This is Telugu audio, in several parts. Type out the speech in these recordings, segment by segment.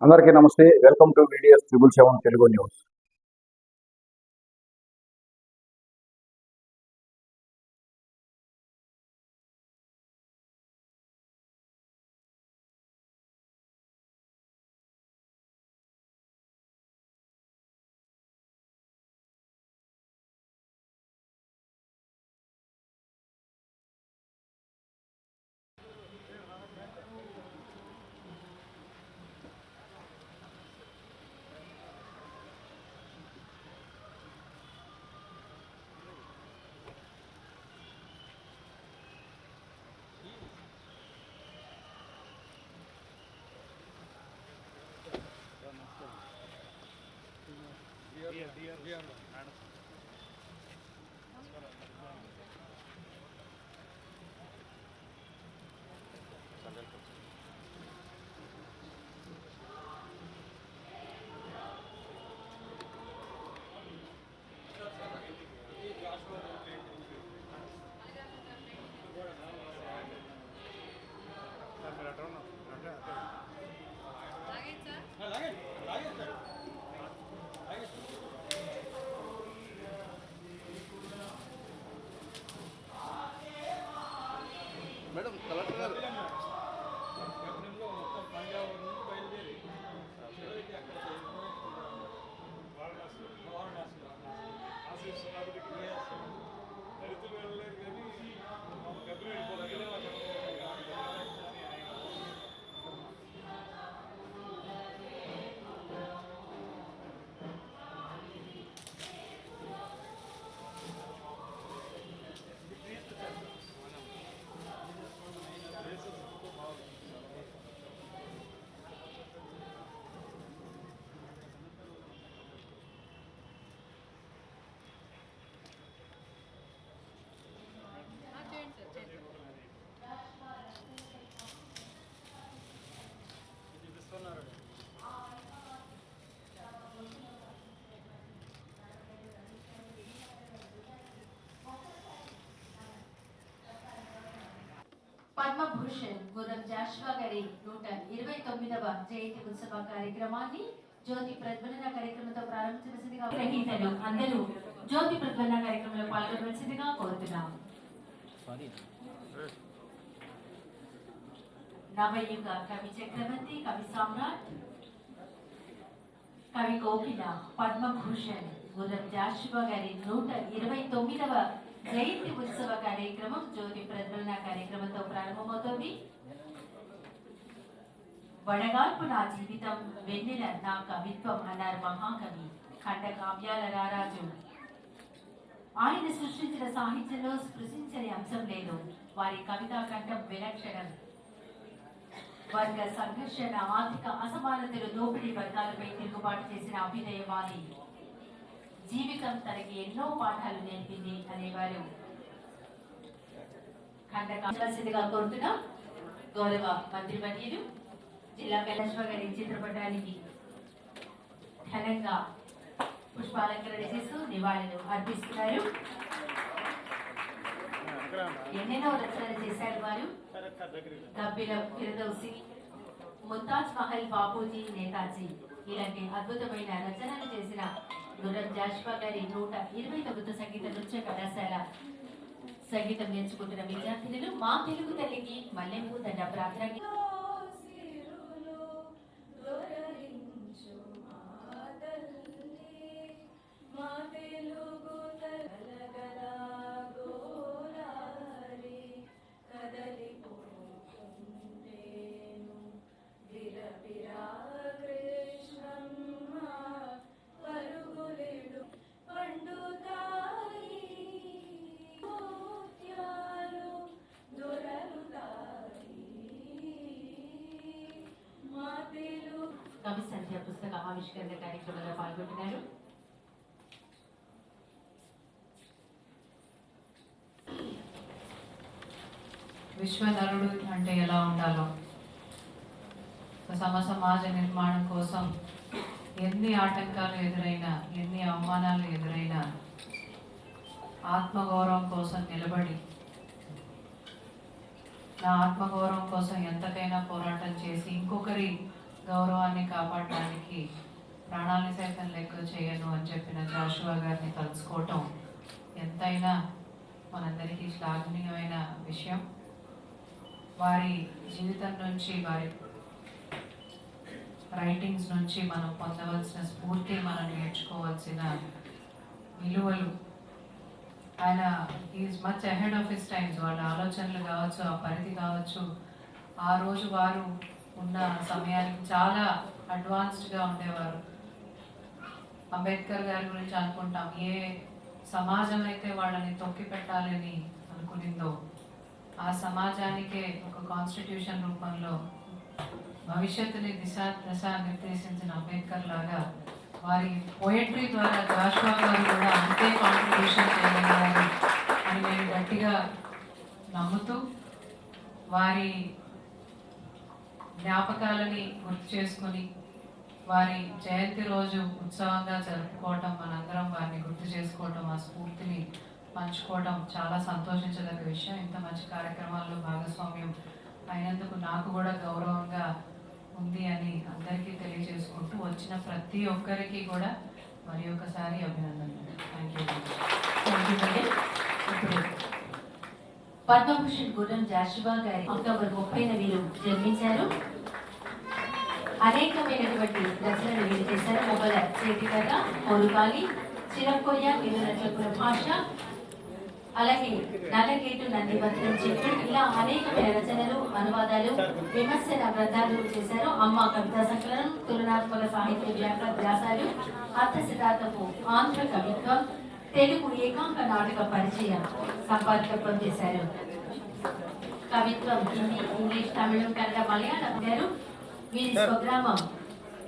అందరికీ నమస్తే. Welcome to videos triple seven Telugu news here, here, here. Padma Bhushan Gurram Jashuva గారి నూట ఇరవై తొమ్మిదవ జయంతి ఉత్సవ కార్యక్రమాన్ని జ్యోతి ప్రజ్వలన కార్యక్రమంతో ప్రారంభించవలసిందిగా గ్రహీతలు అందరూ జ్యోతి ప్రజ్వలన కార్యక్రమంలో పాల్గొనవలసిందిగా కోరుతున్నాం. నవయుగ కవి చక్రవర్తి కవి సామ్రాట్ కవి కోకిల పద్మభూషణ్ గుర్రం జాషువా గారి నూట ఇరవై తొమ్మిదవ జయంతి ఉత్సవ కార్యక్రమం జ్యోతి ప్రజ్వలన కార్యక్రమంతో ప్రారంభమవుతోంది. వడగాల్పు నా జీవితం వెన్నెల నా కవిత్వం అన్నారు మహాకవి ఖండ కావ్యాల రారాజు. ఆయన సృష్టించిన సాహిత్యంలో స్పృశించని అంశం లేదు. వారి కవితా కంఠం విలక్షణం. వర్గ సంఘర్షణ ఆర్థిక అసమానతలు దోపిడీ వర్గాలపై తిరుగుబాటు చేసిన అభ్యుదయవాది జీవితం తనకి ఎన్నో పాఠాలు నేర్పింది అనేవారు. ఖండకాల్సిందిగా కోరుతున్నాం గౌరవ మంత్రివర్యులు జిల్లా కైలాశ్వ గారి చిత్రపటానికి ఘనంగా పుష్పాలంకరణ చేస్తూ నివాళులు అర్పిస్తున్నారు. ఎన్నెన్నో రచనలు చేశారు వారు. కపిలం ఫిరదౌసి ముంతాజ్ మహల్ బాపూజీ నేతాజీ ఇలాంటి అద్భుతమైన రచనలు చేసిన గుర్రం జాష్వా గారి నూట ఇరవై తొమ్మిది సంగీత నృత్య కళాశాల సంగీతం నేర్చుకుంటున్న విద్యార్థినులు మా తెలుగు తల్లికి మల్లెపూ దండ ప్రార్థన ఆవిష్కరణ కార్యక్రమంలో పాల్గొంటున్నారు. విశ్వధరుడు అంటే ఎలా ఉండాలో? సమ సమాజ నిర్మాణం కోసం ఎన్ని ఆటంకాలు ఎదురైనా ఎన్ని అవమానాలు ఎదురైనా ఆత్మగౌరవం కోసం నిలబడి నా ఆత్మగౌరవం కోసం ఎంతకైనా పోరాటం చేసి ఇంకొకరి గౌరవాన్ని కాపాడడానికి ప్రాణాలని సైతం లెక్క చేయను అని చెప్పిన జాషువా గారిని తలుచుకోవటం ఎంతైనా మనందరికీ శ్లాఘనీయమైన విషయం. వారి జీవితం నుంచి వారి రైటింగ్స్ నుంచి మనం పొందవలసిన స్ఫూర్తి మనం నేర్చుకోవాల్సిన విలువలు. ఆయన is much ahead of his times వాళ్ళ ఆలోచనలు కావచ్చు ఆ పరిధి కావచ్చు ఆ రోజు వారు ఉన్న సమయానికి చాలా అడ్వాన్స్డ్గా ఉండేవారు. అంబేద్కర్ గారి గురించి అనుకుంటాం. ఏ సమాజం అయితే వాళ్ళని తొక్కి పెట్టాలని అనుకునిందో ఆ సమాజానికే ఒక కాన్స్టిట్యూషన్ రూపంలో భవిష్యత్తుని దిశ దశ నిర్దేశించిన అంబేద్కర్ లాగా వారి పోయట్రీ ద్వారా జాషువా గారు కూడా అంతే కాంట్రిబ్యూషన్ చేయగలిగారు అని నేను గట్టిగా నమ్ముతూ వారి జ్ఞాపకాలని గుర్తు చేసుకొని వారి జయంతి రోజు ఉత్సవంగా జరుపుకోవటం మనందరం వారిని గుర్తు చేసుకోవటం ఆ స్ఫూర్తిని పంచుకోవటం చాలా సంతోషించదగ్గ విషయం. ఇంత మంచి కార్యక్రమాల్లో భాగస్వామ్యం అయినందుకు నాకు కూడా గౌరవంగా ఉంది అని అందరికీ తెలియజేసుకుంటూ వచ్చిన ప్రతి ఒక్కరికి కూడా మరి ఒకసారి అభినందనలు. థ్యాంక్ యూ ఇప్పుడు పద్మభూషణ్ గుర్రం జాషువా గారి అక్టోబర్ ముప్పైన వీరు జన్మించారు. అనేకమైనటువంటి రచనలు వీరు చేశారు మొబల చేతికర్ర కోరుకాలి చిరకొయ్య వినునట్లపుర భాష అలాగే నల్లగేటు నందిభద్రం చెట్టు ఇలా అనేకమైన రచనలు అనువాదాలు విమర్శన గ్రంథాలు చేశారు అమ్మ కవితా సంకలనం తులనాత్మక సాహిత్య వ్యాఖ్య వ్యాసాలు అర్థ సిద్ధార్థపు ఆంధ్ర కవిత్వం తెలుగు ఏకాంక నాటక పరిచయం సంపాదకత్వం చేశారు. కవిత్వం హిందీ ఇంగ్లీష్ తమిళం కన్నడ మలయాళం గారు వీరి స్వగ్రామం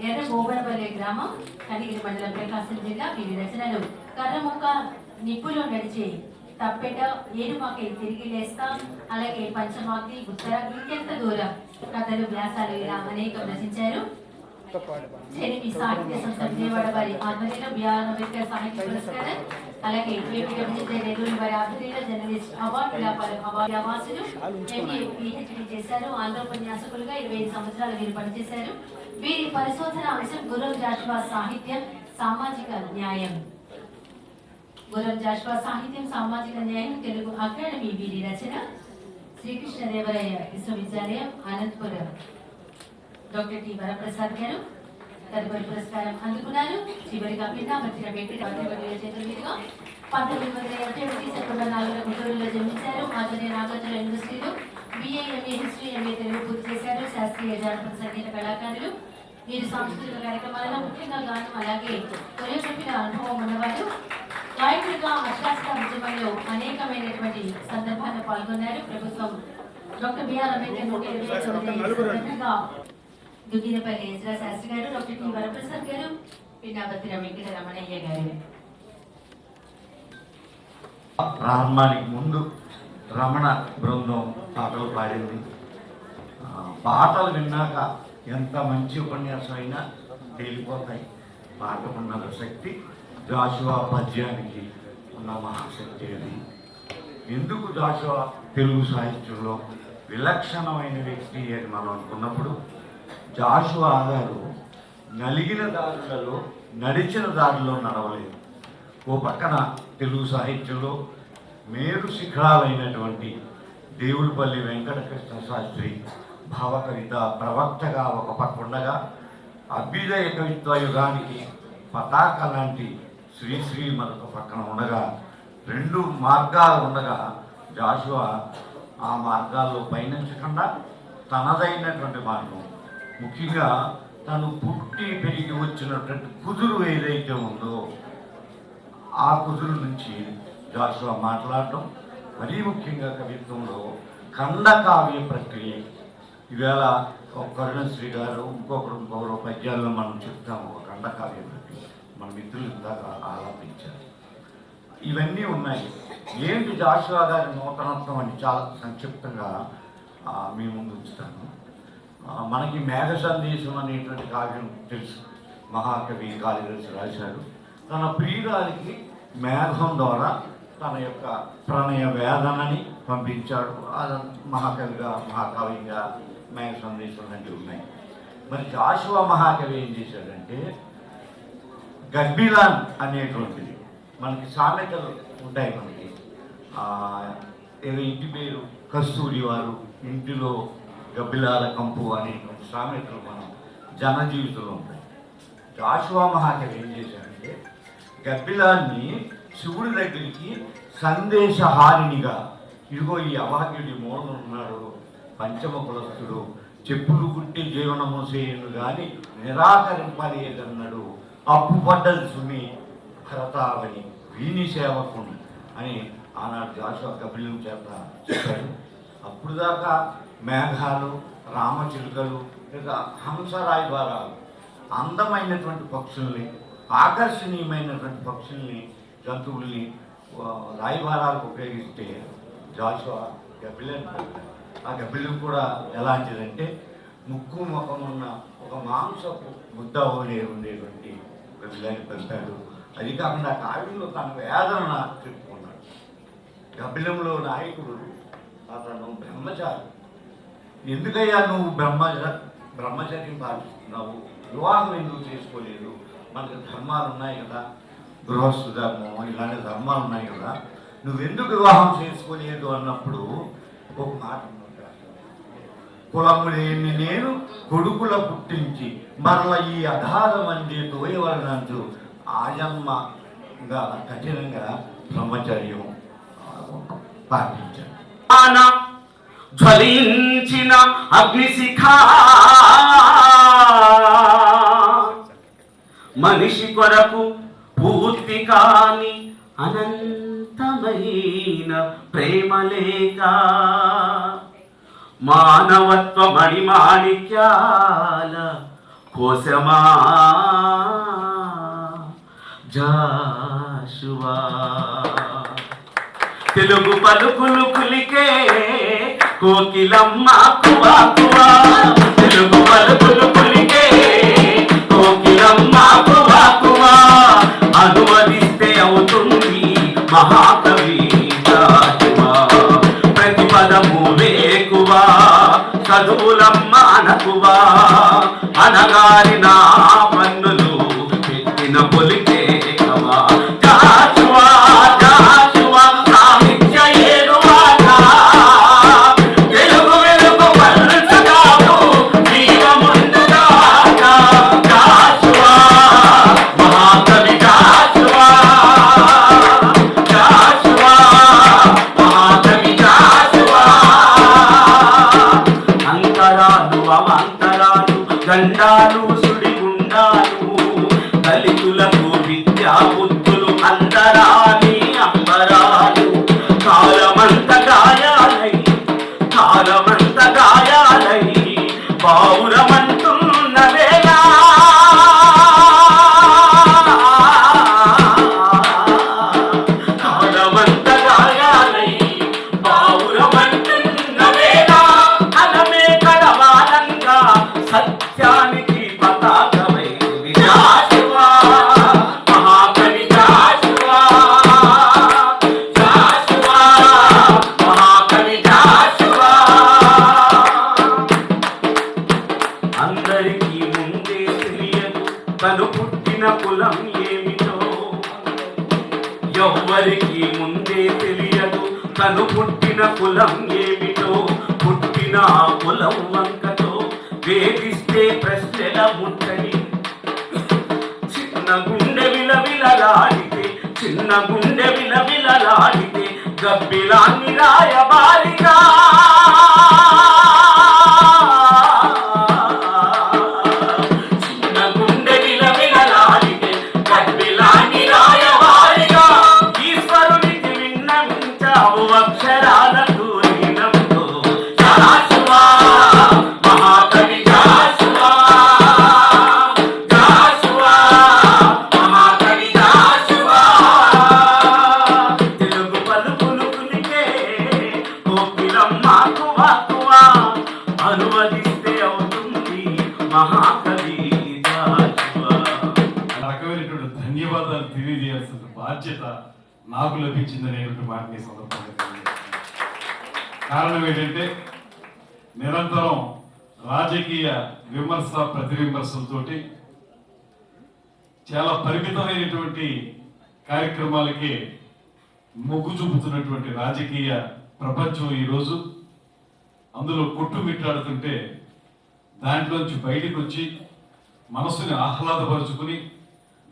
ఎర్ర గోబనపల్లి గ్రామం కనిగిరి మండలం ప్రకాశం జిల్లా వీరి రచనలు కర్రముక్క నిప్పులో నడిచే తప్పెట ఏరుమాకై తిరిగి లేస్తాం. అలాగే పంచమాకి ఉత్తర ఇంకెంత దూరం? కథలు వ్యాసాలు ఇలా అనేకం రచించారు. చెరిమి అలాగే నెల్లూరు వారి ఆధ్వర్యంలో జర్నలిస్ట్ అవార్డు అవార్డు చేశారు. ఇరవై ఐదు సంవత్సరాలు వీరు పనిచేశారు. వీరి పరిశోధన అంశం గురం జాషువా సాహిత్యం సామాజిక న్యాయం. గురం జాషువా సాహిత్యం సామాజిక న్యాయం తెలుగు అకాడమీ వీరి రచన శ్రీకృష్ణదేవరాయ విశ్వవిద్యాలయం అనంతపురం. డాక్టర్ టి వరప్రసాద్ గారు తదుపరి పురస్కారం అందుకున్నారు. చివరిగా పితామర్చిన వెంకట చేతుల మీదుగా పంతొమ్మిది వందల ఇరవై ఒకటి సెప్టెంబర్ నాలుగున గుంటూరులో జన్మించారు. ఆచార్య నాగార్జున యూనివర్సిటీలో BA MA history MA Telugu పూర్తి చేశారు. శాస్త్రీయ జానపద సంగీత కళాకారులు. వీరు సాంస్కృతిక కార్యక్రమాలలో ముఖ్యంగా గానం అలాగే కొరియోగ్రఫీల అనుభవం ఉన్నవారు. గాయకుడిగా అష్టాస్త ఉద్యమంలో అనేకమైనటువంటి సందర్భాల్లో పాల్గొన్నారు. ప్రభుత్వం డాక్టర్ బిఆర్ అంబేద్కర్ నూట ఇరవై సందర్భంగా దుగ్గినపల్లి ఎజ్రా శాస్త్రి గారు డాక్టర్ టి. వరప్రసాద్ గారు పిన్నాభద్ర వెంకట రమణయ్య గారు. ప్రారంభానికి ముందు రమణ బృందం పాటలు పాడింది. పాటలు విన్నాక ఎంత మంచి ఉపన్యాసం అయినా తేలిపోతాయి. పాట ఉన్న శక్తి జాషువా పద్యానికి ఉన్న మహాశక్తి అది. ఎందుకు జాషువా తెలుగు సాహిత్యంలో విలక్షణమైన వ్యక్తి అని మనం అనుకున్నప్పుడు జాషువా గారు నలిగిన దారులలో నడిచిన దారిలో నడవలేదు. ఓ పక్కన తెలుగు సాహిత్యంలో మేరు శిఖరాలైనటువంటి దేవులపల్లి వెంకటకృష్ణ శాస్త్రి భావకవిత ప్రవక్తగా ఒక పక్క ఉండగా అభ్యుదయ కవిత్వ యుగానికి పతాక లాంటి శ్రీశ్రీ మరొక పక్కన ఉండగా రెండు మార్గాలు ఉండగా జాషువా ఆ మార్గాల్లో పయనించకుండా తనదైనటువంటి మార్గం ముఖ్యంగా తను పుట్టి పెరిగి వచ్చినటువంటి కుదురు ఏదైతే ఉందో ఆ కుదురు నుంచి జాషువా మాట్లాడటం మరీ ముఖ్యంగా కవిత్వంలో ఖండకావ్య ప్రక్రియ. ఈవేళ ఒక కరుణశ్రీ గారు ఇంకొకరు ఇంకొకరు పద్యాల్లో మనం చెప్తాము ఒక ఖండకావ్య ప్రక్రియ. మన మిత్రులు ఇందాక ఆలాపించారు. ఇవన్నీ ఉన్నాయి. ఏంటి జాషువా గారి నూతనత్వం అని చాలా సంక్షిప్తంగా మీ ముందు ఉంచుతాను. మనకి మేఘ సందేశం అనేటువంటి కావ్యం తెలుసు. మహాకవి కాళిదాసు రాశారు. తన ప్రియురాలికి మేఘం ద్వారా తన యొక్క ప్రణయ వేదనని పంపించాడు. అది మహాకవిగా మహాకవిగా మేఘ సందేశం లాంటివి ఉన్నాయి. మరి జాషువా మహాకవి ఏం చేశాడంటే గర్భిలాన్ అనేటువంటిది మనకి సామెతలు ఉంటాయి మనకి. ఏదో ఇంటి పేరు కస్తూరి వారు ఇంటిలో గబ్బిలాల కంపు అనే సామెతలు మనం జన జీవితంలో ఉంటాయి. జాషువా మహాకవి ఏం చేశాడంటే గబ్బిలాన్ని శివుడి దగ్గరికి సందేశహారినిగా ఇదిగో ఈ అభాగ్యుడి మూలన ఉన్నాడు పంచమ కులస్థుడు చెప్పులు గుట్టి జీవనము చేయను గాని నిరాకరింపలేదన్నాడు. అప్పు పడ్డది సుమి భరతావని వీని సేవకుని అని ఆనాడు జాషువా కపిలం చేత చెప్పాడు. అప్పుడు దాకా మేఘాలు రామచిలుకలు లేదా హంస ద్వారాలు అందమైనటువంటి పక్షుల్ని ఆకర్షణీయమైనటువంటి పక్షుల్ని జంతువుల్ని ఆ, ఉపయోగిస్తే జాషువా గబ్బిలని ఆ గబ్బిలం కూడా ఎలాంటిదంటే ముక్కు ముఖం ఉన్న ఒక మాంసపు ముద్ద ఓలే ఉండేటువంటి గబ్బిలాన్ని పెంపాడు అది కాకుండా కావ్యంలో తన వేదన చెప్పుకున్నాడు. గబ్బిలంలో నాయకుడు అతను బ్రహ్మచారి. ఎందుకయ్యా నువ్వు బ్రహ్మచ బ్రహ్మచర్యం పాటిస్తున్నావు? వివాహం ఎందుకు చేసుకోలేదు? మనకు ధర్మాలు ఉన్నాయి కదా. గృహస్థు ధర్మం ఇలాంటి ధర్మాలు ఉన్నాయి కదా. నువ్వెందుకు వివాహం చేసుకోలేదు అన్నప్పుడు ఒక మాట కులము లేని నేను కొడుకుల పుట్టించి మరల ఈ అధారం అంది తోయవలనంటూ ఆయమ్మగా కఠినంగా బ్రహ్మచర్యం పాటించాను జ్వలించిన అగ్నిశిఖ. మనిషి కొరకు పూర్తి కాని అనంతమైన ప్రేమలేక మానవత్వ మణిమాణిక్యాల కోసమా జాశువా తెలుగు పలుకులు కులికే కోకిలమ్మ కువా కువా. తెలుగు పలుకులు పులికే. కోకిలమ్మ కువా కువా. అనువదిస్తే చిన్న గుండె విలవిలలాడితే గబ్బిలాన్ని రాయబారిగా నాకు లభించిందనేటువంటి మాటని సందర్భంగా కారణం ఏంటంటే నిరంతరం రాజకీయ విమర్శ ప్రతి చాలా పరిమితమైనటువంటి కార్యక్రమాలకి మొగ్గు చూపుతున్నటువంటి రాజకీయ ప్రపంచం ఈరోజు. అందులో కొట్టుమిట్టాడుతుంటే దాంట్లోంచి బయటకు వచ్చి మనసుని ఆహ్లాదపరుచుకుని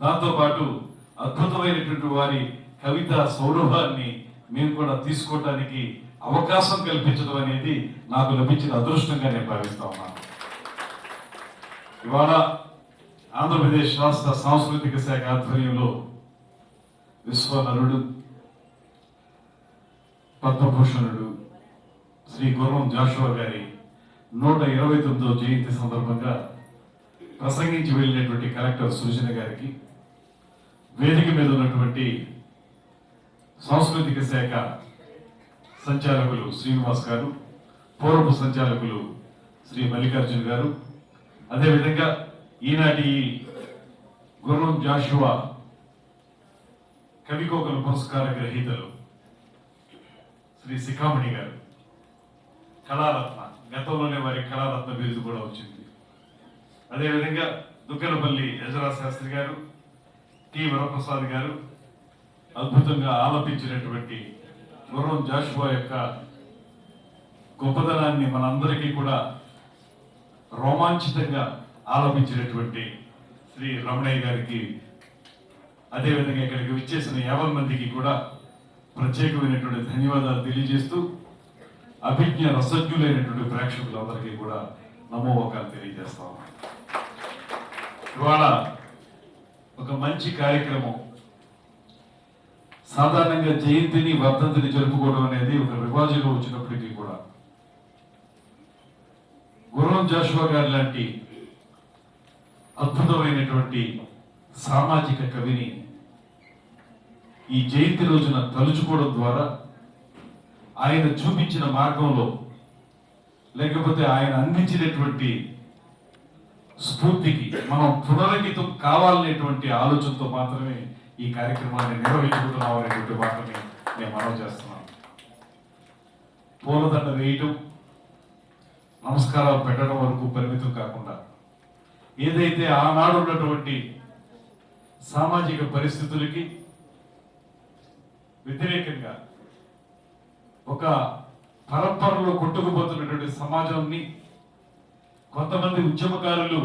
దాంతోపాటు అద్భుతమైనటువంటి వారి కవిత సౌరభాన్ని మేము కూడా తీసుకోవడానికి అవకాశం కల్పించడం అనేది నాకు లభించిన అదృష్టంగా నేను భావిస్తా ఉన్నాను. ఇవాళ ఆంధ్రప్రదేశ్ రాష్ట్ర సాంస్కృతిక శాఖ ఆధ్వర్యంలో విశ్వనరుడు పద్మభూషణుడు శ్రీ గుర్రం జాషువా గారి నూట ఇరవై తొమ్మిదో జయంతి సందర్భంగా ప్రసంగించి వెళ్ళినటువంటి కలెక్టర్ సృజన గారికి వేదిక మీద ఉన్నటువంటి సాంస్కృతిక శాఖ సంచాలకులు శ్రీనివాస్ గారు పూర్వపు సంచాలకులు శ్రీ మల్లికార్జున్ గారు. అదేవిధంగా ఈనాటి గురుణం జాషువా కవికోకల పురస్కార గ్రహీతలు శ్రీ శిఖామణి గారు. కళారత్న గతంలోనే వారి కళారత్న బిరుదు కూడా వచ్చింది. అదేవిధంగా దుగ్గనపల్లి యజరా శాస్త్రి గారు టి వరప్రసాద్ గారు అద్భుతంగా ఆలపించినటువంటి గుర్రం జాషువా యొక్క గొప్పదనాన్ని మనందరికీ కూడా రోమాంచితంగా ఆలపించినటువంటి శ్రీ రమణయ్య గారికి అదేవిధంగా ఇక్కడికి విచ్చేసిన యాభై మందికి కూడా ప్రత్యేకమైనటువంటి ధన్యవాదాలు తెలియజేస్తూ అభిజ్ఞ రసజ్ఞులైనటువంటి ప్రేక్షకులందరికీ కూడా నమోవకాలు తెలియజేస్తాము ఇవాళ ఒక మంచి కార్యక్రమం సాధారణంగా జయంతిని వర్ధంతిని జరుపుకోవడం అనేది ఒక రివాజుగా వచ్చినప్పటికీ కూడా. గుర్రం జాషువా గారి లాంటి అద్భుతమైనటువంటి సామాజిక కవిని ఈ జయంతి రోజున తలుచుకోవడం ద్వారా ఆయన చూపించిన మార్గంలో లేకపోతే ఆయన అందించినటువంటి స్ఫూర్తికి మనం పునరంకితం కావాలనేటువంటి ఆలోచనతో మాత్రమే ఈ కార్యక్రమాన్ని నిర్వహించుకుంటున్నాం అనేటువంటి మాటని నేను మనవి చేస్తున్నాను. పూలదండ వేయటం నమస్కారాలు పెట్టడం వరకు పరిమితం కాకుండా ఏదైతే ఆనాడు ఉన్నటువంటి సామాజిక పరిస్థితులకి వ్యతిరేకంగా ఒక పరంపరలో కొట్టుకుపోతున్నటువంటి సమాజాన్ని కొంతమంది ఉద్యమకారులు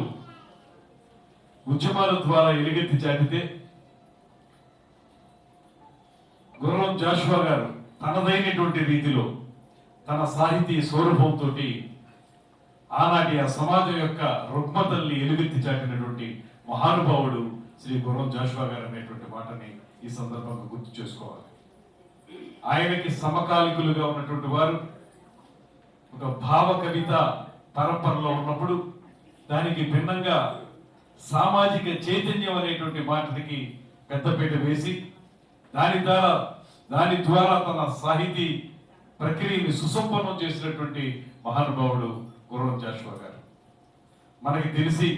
ఉద్యమాల ద్వారా ఎలుగెత్తి చాటితే గుర్రం జాషువా గారు తనదైనటువంటి రీతిలో తన సాహితీ స్వరూపంతో ఆనాటి ఆ సమాజం యొక్క రుగ్మతల్ని ఎలుగెత్తి చాటినటువంటి మహానుభావుడు శ్రీ గుర్రం జాషువా గారు అనేటువంటి మాటని ఈ సందర్భంగా గుర్తు చేసుకోవాలి. ఆయనకి సమకాలికులుగా ఉన్నటువంటి వారు ఒక భావ కవిత పరంపరలో ఉన్నప్పుడు దానికి భిన్నంగా సామాజిక చైతన్యం అనేటువంటి మాటకి పెద్దపీట వేసి దాని ద్వారా దాని ద్వారా తన సాహితీ ప్రక్రియని సుసంపన్నం చేసినటువంటి మహానుభావుడు గుర్రం జాషువా గారు. మనకి తెలిసి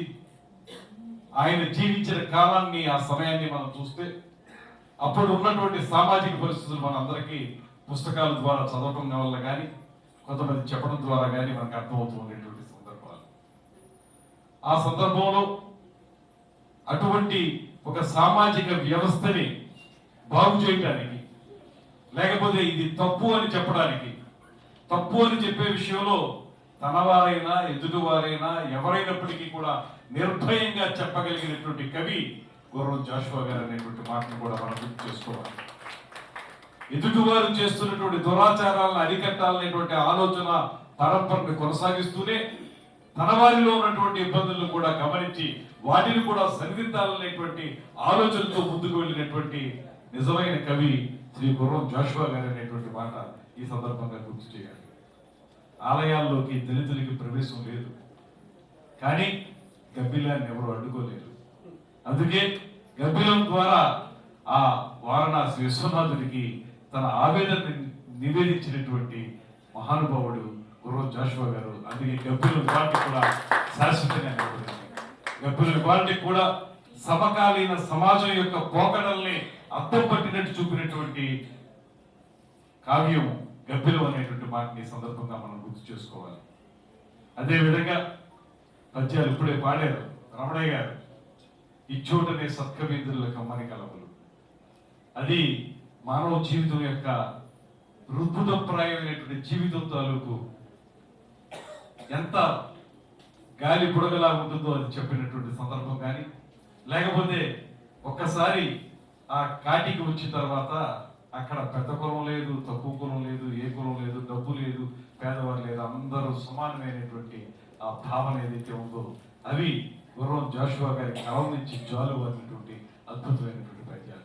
ఆయన జీవించిన కాలాన్ని ఆ సమయాన్ని మనం చూస్తే అప్పుడు ఉన్నటువంటి సామాజిక పరిస్థితులు మనందరికీ పుస్తకాల ద్వారా చదవటం వల్ల కానీ కొంతమంది చెప్పడం ద్వారా కానీ మనకు అర్థమవుతూ ఉండేటువంటి సందర్భాలు. ఆ సందర్భంలో అటువంటి ఒక సామాజిక వ్యవస్థని బాగు చేయటానికి లేకపోతే ఇది తప్పు అని చెప్పడానికి. తప్పు అని చెప్పే విషయంలో తనవారైనా ఎదుటివారైనా ఎవరైనప్పటికీ కూడా నిర్భయంగా చెప్పగలిగినటువంటి కవి గుర్రం జాషువా గారు అనేటువంటి మాటను కూడా మనం గుర్తు చేసుకోవాలి. ఎదుటివారు చేస్తున్నటువంటి దురాచారాలను అరికట్టాలనేటువంటి ఆలోచన పరంపరను కొనసాగిస్తూనే తన వారిలో ఉన్నటువంటి ఇబ్బందులను కూడా గమనించి వాటిని కూడా సరిదిద్దాలనేటువంటి ఆలోచనతో ముందుకు వెళ్ళినటువంటి నిజమైన కవి శ్రీ గుర్రం జాషువా గారు అనేటువంటి మాట ఈ సందర్భంగా గుర్తు చేయాలి. ఆలయాల్లోకి దళితులకి ప్రవేశం లేదు. కానీ గబ్బిలాన్ని ఎవరు అడ్డుకోలేరు అందుకే గబ్బిలం ద్వారా ఆ వారణాసి విశ్వనాథుడికి తన ఆవేదన నివేదించినటువంటి మహానుభావుడు గుర్రం జాషువా గారు. అందుకే గబ్బిలం పార్టీ కూడా శాశ్వతంగా నిలబడింది. గబ్బిలం పార్టీ కూడా సమకాలీన సమాజం యొక్క పోకడల్ని అద్దం పట్టినట్టు చూపినటువంటి కావ్యం గబ్బిలం అనేటువంటి మాటని సందర్భంగా మనం గుర్తు చేసుకోవాలి. అదేవిధంగా పద్యాలు ఇప్పుడే పాడారు. రమణయ్య గారు ఇచ్చోటనే సత్కవీంద్రుల కమ్మని కలవలు అది మానవ జీవితం యొక్క రుద్భుతప్రాయమైనటువంటి జీవితం తాలూకు ఎంత గాలి బుడగలా ఉంటుందో అని చెప్పినటువంటి సందర్భం కానీ లేకపోతే ఒక్కసారి ఆ కాటికి వచ్చిన తర్వాత అక్కడ పెద్ద కులం లేదు తక్కువ కులం లేదు ఏ కులం లేదు డబ్బు లేదు పేదవారు లేదు అందరూ సమానమైనటువంటి ఆ భావన ఏదైతే ఉందో అవి గుర్రం జాషువా గారి కలం నుంచి జాలు అనేటువంటి అద్భుతమైనటువంటి పద్యాలు.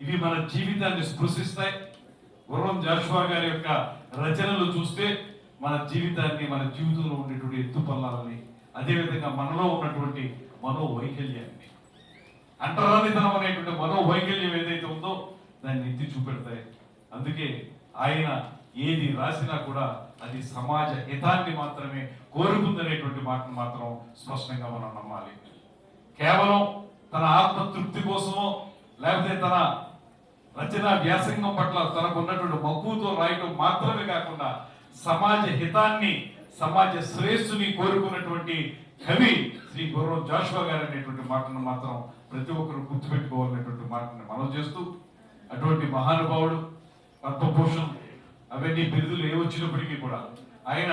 ఇవి మన జీవితాన్ని స్పృశిస్తాయి. గుర్రం జాషువా గారి యొక్క రచనలు చూస్తే మన జీవితాన్ని మన జీవితంలో ఉండేటువంటి ఎత్తు పల్లాలని అదేవిధంగా మనలో ఉన్నటువంటి మనోవైకల్యాన్ని అంటరానితనం అనేటువంటి మనోవైకల్యం ఏదైతే ఉందో దాన్ని ఎత్తి చూపెడతాయి. అందుకే ఆయన ఏది రాసినా కూడా అది సమాజ హితాన్ని మాత్రమే కోరుకుందనేటువంటి మాటను మాత్రం స్పష్టంగా మనం నమ్మాలి. కేవలం తన ఆత్మతృప్తి కోసమో లేకపోతే తన రచన వ్యాసంగం పట్ల తనకు ఉన్నటువంటి మక్కువతో రాయటం మాత్రమే కాకుండా సమాజ హితాన్ని సమాజ శ్రేయస్సుని కోరుకున్నటువంటి కవి శ్రీ గుర్రం జాషువా గారు అనేటువంటి మాటను మాత్రం ప్రతి ఒక్కరు గుర్తుపెట్టుకోవాలనేటువంటి మాటను మనం చేస్తూ అటువంటి మహానుభావుడు పద్మభూషణ్ అవన్నీ బిరుదులు ఏ వచ్చినప్పటికీ కూడా ఆయన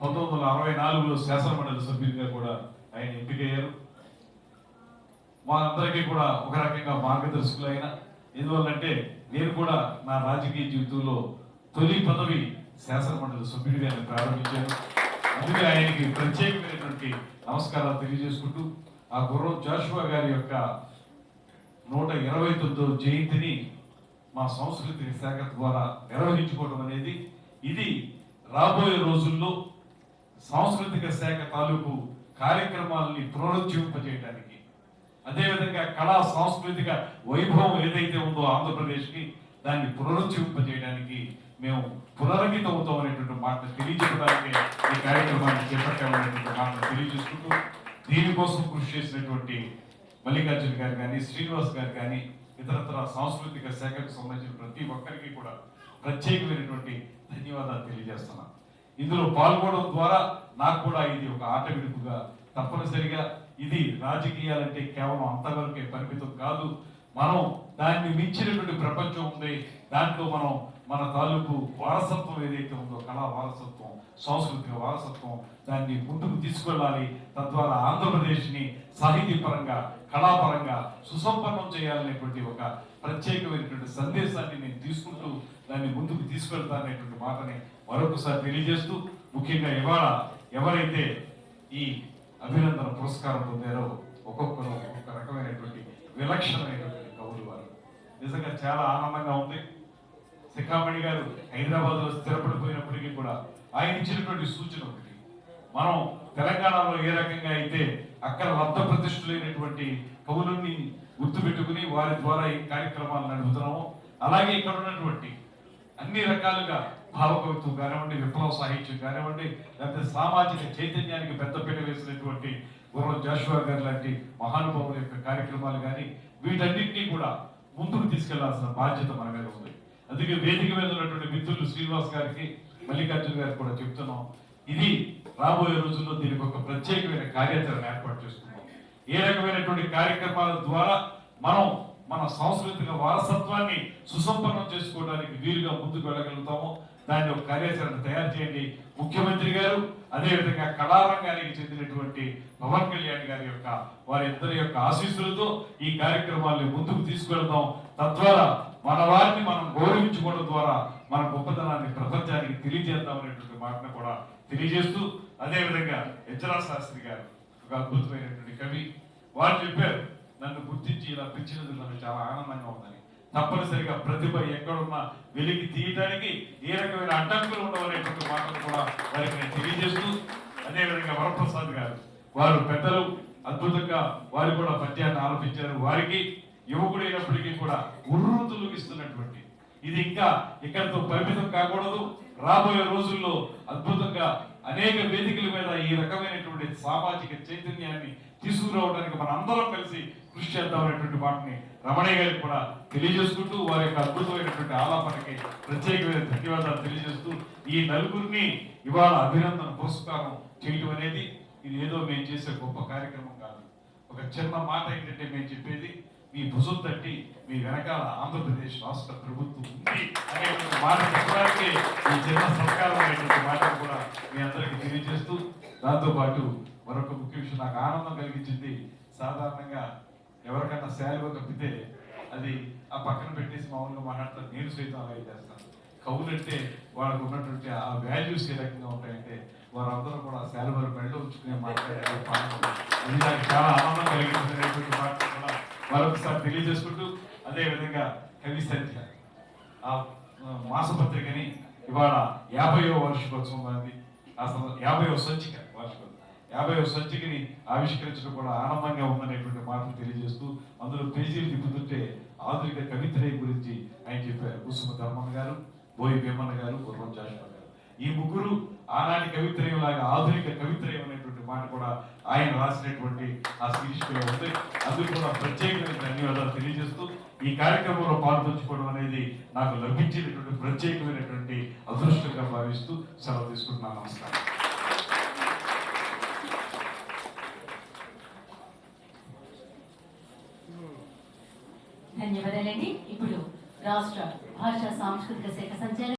పంతొమ్మిది వందల అరవై నాలుగులో శాసనమండలి సభ్యుడిగా కూడా ఆయన ఎంపికయ్యారు. మా అందరికీ కూడా ఒక రకంగా మార్గదర్శకులు మార్గదర్శకులైన. ఎందువల్లంటే నేను కూడా నా రాజకీయ జీవితంలో తొలి పదవి శాసనమండలి సభ్యుడిగా ప్రారంభించాను. అందుకే ఆయనకి ప్రత్యేకమైనటువంటి నమస్కారాలు తెలియజేసుకుంటూ ఆ గుర్రం జాషువా గారి యొక్క నూట ఇరవై తొమ్మిదో జయంతిని మా సాంస్కృతిక శాఖ ద్వారా నిర్వహించుకోవడం అనేది ఇది రాబోయే రోజుల్లో సాంస్కృతిక శాఖ తాలూకు కార్యక్రమాలని పునరుజ్జీవింపజేయడానికి అదేవిధంగా కళా సాంస్కృతిక వైభవం ఏదైతే ఉందో ఆంధ్రప్రదేశ్కి దాన్ని పునరుజ్జీవింపజేయడానికి మేము పునరంకితం అవుతాం అనేటువంటి మాటను తెలియజేయడానికి ఈ కార్యక్రమాన్ని చేపట్టామనేటువంటి మాటను తెలియజేసుకుంటూ దీనికోసం కృషి చేసినటువంటి మల్లికార్జున గారు కానీ శ్రీనివాస్ గారు కానీ ఇతరత్ర సాంస్కృతిక శాఖకు సంబంధించిన ప్రతి ఒక్కరికి కూడా ప్రత్యేకమైనటువంటి ధన్యవాదాలు తెలియజేస్తున్నాను ఇందులో పాల్గొనడం ద్వారా నాకు కూడా ఇది ఒక ఆట విడుపుగా తప్పనిసరిగా ఇది రాజకీయాలంటే కేవలం అంతవరకే పరిమితం కాదు. మనం దాన్ని మించినటువంటి ప్రపంచం ఉంది. దాంట్లో మనం మన తాలూకు వారసత్వం ఏదైతే ఉందో కళా వారసత్వం సాంస్కృతిక వారసత్వం దాన్ని ముందుకు తీసుకెళ్ళాలి. తద్వారా ఆంధ్రప్రదేశ్ని సాహితీపరంగా కళాపరంగా సుసంపన్నం చేయాలనేటువంటి ఒక ప్రత్యేకమైనటువంటి సందేశాన్ని నేను తీసుకుంటూ దాన్ని ముందుకు తీసుకెళ్తాననేటువంటి మాటని మరొకసారి తెలియజేస్తూ ముఖ్యంగా ఇవాళ ఎవరైతే ఈ అభినందన పురస్కారం పొందారో ఒక్కొక్కరు ఒక్కొక్క రకమైనటువంటి విలక్షణమైనటువంటి కవులు వారు. నిజంగా చాలా ఆనందంగా ఉంది. శిఖామణి గారు హైదరాబాద్లో స్థిరపడిపోయినప్పటికీ కూడా ఆయన ఇచ్చినటువంటి సూచన ఒకటి. మనం తెలంగాణలో ఏ రకంగా అయితే అక్కడ లబ్ధ ప్రతిష్ఠులైనటువంటి కవులని గుర్తుపెట్టుకుని వారి ద్వారా ఈ కార్యక్రమాలు నడుపుతున్నాము అలాగే ఇక్కడ ఉన్నటువంటి అన్ని రకాలుగా భావకవిత్వం కానివ్వండి విప్లవ సాహిత్యం కానివ్వండి లేకపోతే సామాజిక చైతన్యానికి పెద్దపీట వేసినటువంటి గుర్రం జాషువా గారు లాంటి మహానుభావుల యొక్క కార్యక్రమాలు కానీ వీటన్నింటినీ కూడా ముందుకు తీసుకెళ్ళాల్సిన బాధ్యత మన మీద ఉంది. అందుకే వేదిక మీద ఉన్నటువంటి మిత్రులు శ్రీనివాస్ గారికి మల్లికార్జున గారికి కూడా చెప్తున్నాం. ఇది రాబోయే రోజుల్లో దీనికి ఒక ప్రత్యేకమైన కార్యాచరణ ఏర్పాటు చేసుకున్నాం ఏ రకమైనటువంటి కార్యక్రమాల ద్వారా మనం మన సాంస్కృతిక వారసత్వాన్ని సుసంపన్నం చేసుకోవడానికి వీలుగా ముందుకు వెళ్ళగలుగుతామో దాన్ని ఒక కార్యాచరణ తయారు చేయండి. ముఖ్యమంత్రి గారు అదేవిధంగా కళారంగానికి చెందినటువంటి పవన్ కళ్యాణ్ గారి యొక్క వారిద్దరి యొక్క ఆశీస్సులతో ఈ కార్యక్రమాల్ని ముందుకు తీసుకెళ్దాం. తద్వారా మన వారిని మనం గౌరవించుకోవడం ద్వారా మన గొప్పతనాన్ని ప్రపంచానికి తెలియజేద్దాం అనేటువంటి మాటను కూడా తెలియజేస్తూ అదేవిధంగా హెచ్చరా శాస్త్రి గారు ఒక అద్భుతమైనటువంటి కవి. వారు చెప్పారు నన్ను గుర్తించి ఇలా పిలిచినందుకు నాకు చాలా ఆనందంగా ఉందని. తప్పనిసరిగా ప్రతిభ ఎక్కడున్నా వెలికి తీయడానికి ఏ రకమైన అడ్డంకులు ఉండవనేటువంటి మాటలు కూడా వారికి నేను తెలియజేస్తూ అదేవిధంగా వరప్రసాద్ గారు వారు పెద్దలు అద్భుతంగా వారు కూడా పద్యాన్ని ఆలపించారు. వారికి యువకుడైనప్పటికీ కూడా ఉర్రుతులు ఇస్తున్నటువంటి. ఇది ఇంకా ఇక్కడితో పరిమితం కాకూడదు. రాబోయే రోజుల్లో అద్భుతంగా అనేక వేదికల మీద ఈ రకమైనటువంటి సామాజిక చైతన్యాన్ని తీసుకురావడానికి మన అందరం కలిసి కృషి చేద్దామనేటువంటి మాటని రమణయ్య గారికి కూడా తెలియజేసుకుంటూ వారి యొక్క అద్భుతమైనటువంటి ఆలాపనకి ప్రత్యేకమైన ధన్యవాదాలు తెలియజేస్తూ ఈ నలుగురిని ఇవాళ అభినందన పురస్కారం చేయటం అనేది ఇది ఏదో మేము చేసే గొప్ప కార్యక్రమం కాదు. ఒక చిన్న మాట ఏంటంటే మేము చెప్పేది మీ భుజం తట్టి మీ వెనకాల ఆంధ్రప్రదేశ్ రాష్ట్ర ప్రభుత్వం ఉంది అనేటువంటి మాట చెప్పడానికి ఈ చిన్న సత్కారం అనేటువంటి మాటను కూడా మీ అందరికీ తెలియజేస్తూ దాంతోపాటు మరొక ముఖ్య విషయం నాకు ఆనందం కలిగించింది. సాధారణంగా ఎవరికైనా శాలువ కప్పితే అది ఆ పక్కన పెట్టేసి మామూలుగా మాట్లాడతారు నేను సైతం అలాగే చేస్తాను. కవులంటే వాళ్ళకు ఉన్నటువంటి ఆ వాల్యూస్ ఏ రకంగా ఉంటాయంటే వారందరూ కూడా శాలువారు మెళ్ళ ఉంచుకునే మాట్లాడే పాటలు అది నాకు చాలా ఆనందం కలిగించినటువంటి మాట కూడా మరొకసారి తెలియజేసుకుంటూ అదే విధంగా కవి సంధ్య ఆ మాసపత్రికని ఇవాళ యాభైవ వార్షికోత్సవం అనేది ఆ సంద- యాభైవ సంచిక వార్షికోత్సవం. యాభైవ సంచికని ఆవిష్కరించడం కూడా ఆనందంగా ఉందనేటువంటి మాటలు తెలియజేస్తూ అందులో పేజీలు తిప్పుతుంటే ఆధునిక కవిత్రయ గురించి ఆయన చెప్పారు. కుసుమ ధర్మన్ గారు బోయి భీమన్న గారు గుర్రం జాషువా గారు. ఈ ముగ్గురు ఆనాటి కవిత్రయం లాగా ఆధునిక కవిత్రయం అనేటువంటి మాట కూడా ఆయన రాసినటువంటి ఆ శీర్షికలో ఉంది. అందుకు కూడా ప్రత్యేకమైన ధన్యవాదాలు తెలియజేస్తూ ఈ కార్యక్రమంలో పాల్పంచుకోవడం అనేది నాకు లభించినటువంటి ప్రత్యేకమైనటువంటి అదృష్టంగా భావిస్తూ సెలవు తీసుకుంటున్నాను. నమస్కారం. ధన్యవాదాలండి. ఇప్పుడు రాష్ట్ర భాషా సాంస్కృతిక శాఖ సంచాలక